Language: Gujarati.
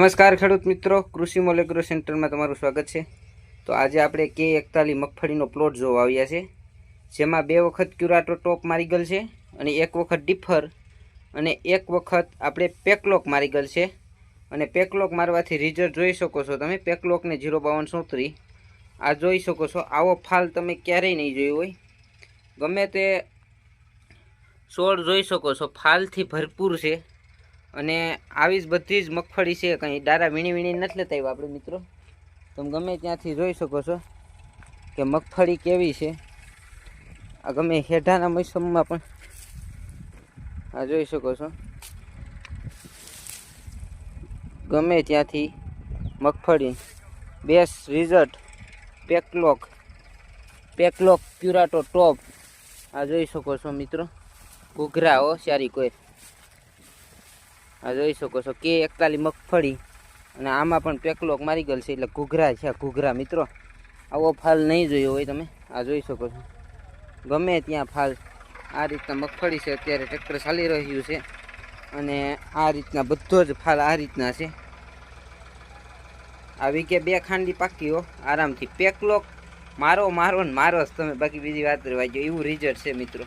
નમસ્કાર ખેડૂત મિત્રો, કૃષિ મોલેગ્રો સેન્ટરમાં તમારું સ્વાગત છે. તો આજે આપણે કે એકતાલી મગફળીનો પ્લોટ જોવા આવ્યા છે, જેમાં બે વખત ક્યુરાટો ટોપ મારી ગયેલ છે અને એક વખત ડિફર અને એક વખત આપણે પેકલોક મારી ગયેલ છે. અને પેકલોક મારવાથી રિઝલ્ટ જોઈ શકો છો તમે, પેકલોકને ઝીરો બાવન સોત્રી. આ જોઈ શકો છો, આવો ફાલ તમે ક્યારેય નહીં જોયો હોય. ગમે તે સોળ જોઈ શકો છો, ફાલથી ભરપૂર છે. અને આવી જ બધી જ મગફળી છે, કંઈ ડારા વીણી વીણી નથી લેતા આવ્યા આપણે મિત્રો. તમે ગમે ત્યાંથી જોઈ શકો છો કે મગફળી કેવી છે. આ ગમે હેઢાના મોસમમાં પણ આ જોઈ શકો છો. ગમે ત્યાંથી મગફળી બેસ્ટ રિઝલ્ટ પેકલોક પેકલોક પ્યુરાટો ટોપ આ જોઈ શકો છો મિત્રો. ઘૂઘરા હો, સારી કોઈ. આ જોઈ શકો છો કે એકતાલી મગફળી. અને આમાં પણ પેકલોક મારી ગયેલ છે, એટલે ઘૂઘરા છે ઘૂઘરા, મિત્રો. આવો ફાલ નહીં જોયો હોય તમે. આ જોઈ શકો છો. ગમે ત્યાં ફાલ. આ રીતના મગફળી છે, અત્યારે ટ્રેક્ટર ચાલી રહ્યું છે. અને આ રીતના બધો જ ફાલ આ રીતના છે. આવી કે બે ખાંડી પાકીઓ આરામથી. પેકલોક મારો મારો ને મારો જ. તમે બાકી બીજી વાત રહેવા જો, એવું રિઝલ્ટ છે, મિત્રો.